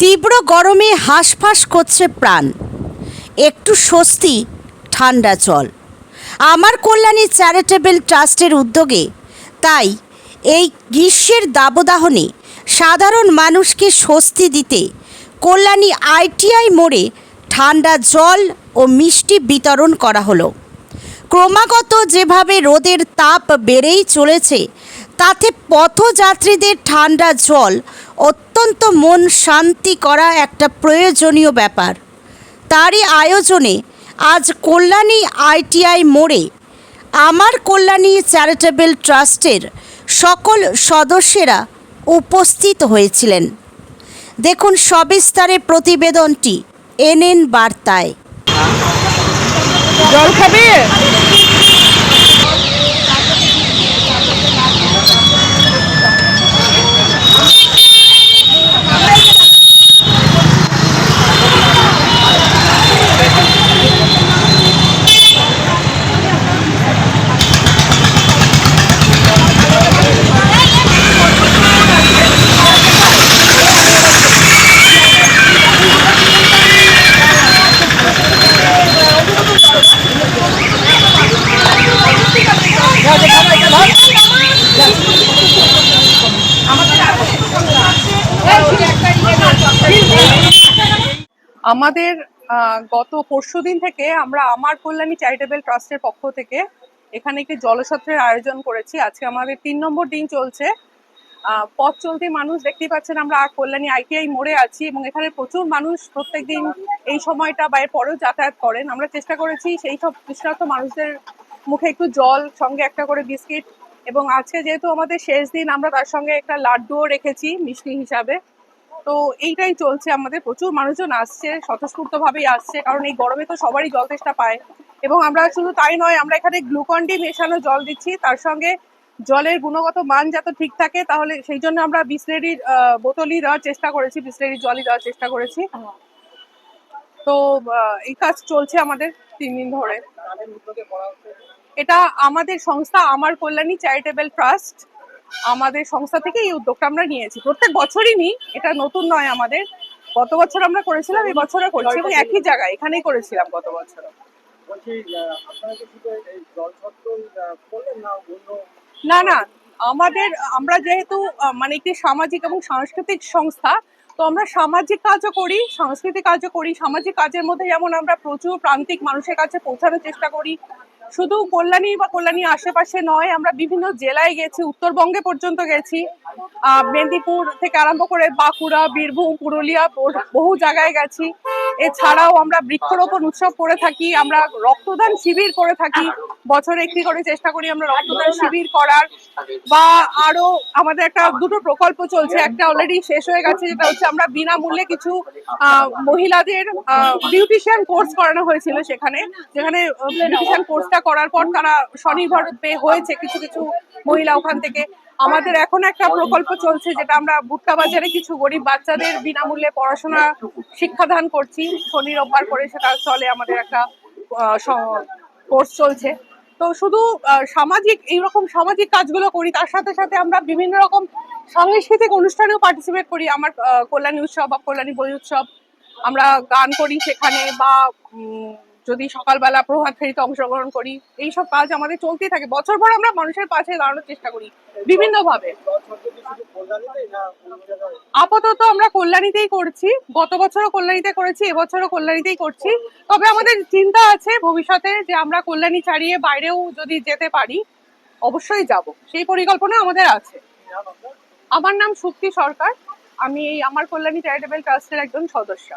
তীব্র গরমে হাঁসফাঁস করছে প্রাণ। একটু স্বস্তি, ঠান্ডা জল। আমার কল্যাণী চ্যারিটেবল ট্রাস্টের উদ্যোগে তাই এই গ্রীষ্মের দাবদাহনে সাধারণ মানুষকে স্বস্তি দিতে কল্যাণী আইটিআই মোড়ে ঠান্ডা জল ও মিষ্টি বিতরণ করা হলো। ক্রমাগত যেভাবে রোদের তাপ বেড়েই চলেছে, তাতে পথযাত্রীদের ঠান্ডা জল অত্যন্ত মন শান্তি করা একটা প্রয়োজনীয় ব্যাপার। তারই আয়োজনে আজ কল্যাণী আইটিআই মোড়ে আমার কল্যাণী চ্যারিটেবল ট্রাস্টের সকল সদস্যেরা উপস্থিত হয়েছিলেন। দেখুন সবিস্তারে প্রতিবেদনটি, এনএন বার্তায়। জল খাবে? আমাদের গত পরশু দিন থেকে আমরা আমার কল্যাণী চ্যারিটেবল ট্রাস্টের পক্ষ থেকে এখানে একটি জলসত্রের আয়োজন করেছি। আজকে আমাদের তিন নম্বর দিন চলছে। পথ চলতি মানুষ দেখতেই পাচ্ছেন আমরা আর কল্যাণী আইটিআই মোড়ে আছি এবং এখানে প্রচুর মানুষ প্রত্যেকদিন এই সময়টা বা পরেও যাতায়াত করেন। আমরা চেষ্টা করেছি সেই সব তৃষ্ণার্ত মানুষদের মুখে একটু জল, সঙ্গে একটা করে বিস্কিট এবং আজকে যেহেতু আমাদের শেষ দিন, আমরা তার সঙ্গে একটা লাড্ডুও রেখেছি মিষ্টি হিসাবে। তো এইটাই চলছে, আমাদের প্রচুর মানুষজন আসছে স্বতঃস্ফূর্ত ভাবেই আসছে, কারণ এই গরমে তো সবারই জল তেষ্টা পায়। এবং আমরা শুধু তাই নয়, আমরা এখানে গ্লুকন ডি মেশানো জল দিচ্ছি, তার সঙ্গে জলের গুণগত মান যাতে ঠিক থাকে, তাহলে সেই জন্য আমরা বিসলেরির বোতলই দেওয়ার চেষ্টা করেছি বিসলেরির জলই দেওয়ার চেষ্টা করেছি। তো এই কাজ চলছে আমাদের তিন দিন ধরে। এটা আমাদের সংস্থা, আমার কল্যাণী চ্যারিটেবল ট্রাস্ট আমাদের সংস্থা থেকে এই উদ্যোগটা আমরা নিয়েছি। প্রত্যেক বছরই নিই এটা নতুন নয় আমাদের। গত বছর আমরা করেছিলাম এই বছরও করছি এবং একই জায়গায় এখানেই করেছিলাম গত বছর না না আমাদের আমরা যেহেতু মানে একটি সামাজিক এবং সাংস্কৃতিক সংস্থা তো আমরা সামাজিক কাজও করি সাংস্কৃতিক কাজও করি। সামাজিক কাজের মধ্যে যেমন আমরা প্রচুর প্রান্তিক মানুষের কাছে পৌঁছানোর চেষ্টা করি শুধু কল্যাণী বা কল্যাণীর আশেপাশে নয়, আমরা বিভিন্ন জেলায় গেছি, উত্তরবঙ্গে পর্যন্ত গেছি। মেদিনীপুর থেকে আরম্ভ করে বাঁকুড়া, বীরভূম, পুরুলিয়া বহু জায়গায় গেছি। এছাড়াও আমরা বৃক্ষরোপণ উৎসব করে থাকি, আমরা রক্তদান শিবির করে থাকি। বছরে একটি করে চেষ্টা করি আমরা রক্তদান শিবির করার। বা আরও আমাদের একটা দুটো প্রকল্প চলছে, একটা অলরেডি শেষ হয়ে গেছে, যেটা হচ্ছে আমরা বিনামূল্যে কিছু মহিলাদের বিউটিশিয়ান কোর্স করানো হয়েছিল সেখানে। যেখানে বিউটিশিয়ান কোর্সটা করার পর তারা স্বনির্ভর হয়েছে কিছু কিছু মহিলা ওখান থেকে। আমাদের এখন একটা প্রকল্প চলছে যেটা আমরা ভুট্টা বাজারে কিছু গরিব বাচ্চাদের বিনামূল্যে পড়াশোনা, শিক্ষাদান করছি। শনি, রোববার করে সেটা চলে আমাদের একটা কোর্স চলছে। তো শুধু সামাজিক, এইরকম সামাজিক কাজগুলো করি, তার সাথে সাথে আমরা বিভিন্ন রকম সাংস্কৃতিক অনুষ্ঠানেও পার্টিসিপেট করি। আমার কল্যাণী উৎসব বা কল্যাণী বই উৎসব আমরা গান করি সেখানে বা যদি সকালবেলা প্রভাত ফেরিতে অংশগ্রহণ করি, এইসব কাজ আমাদের চলতেই থাকে। বছর ভর আমরা মানুষের পাশে দাঁড়ানোর চেষ্টা করি বিভিন্ন ভাবে আপাতত আমরা কল্যাণীতেই করছি, গত বছরও কল্যাণীতে করেছি, এবছরও কল্যাণীতেই করছি। তবে আমাদের চিন্তা আছে ভবিষ্যতে যে আমরা কল্যাণী ছাড়িয়ে বাইরেও যদি যেতে পারি, অবশ্যই যাব। সেই পরিকল্পনা আমাদের আছে। আমার নাম সুক্তি সরকার। আমি এই আমার কল্যাণী চ্যারিটেবল ট্রাস্টের একজন সদস্য।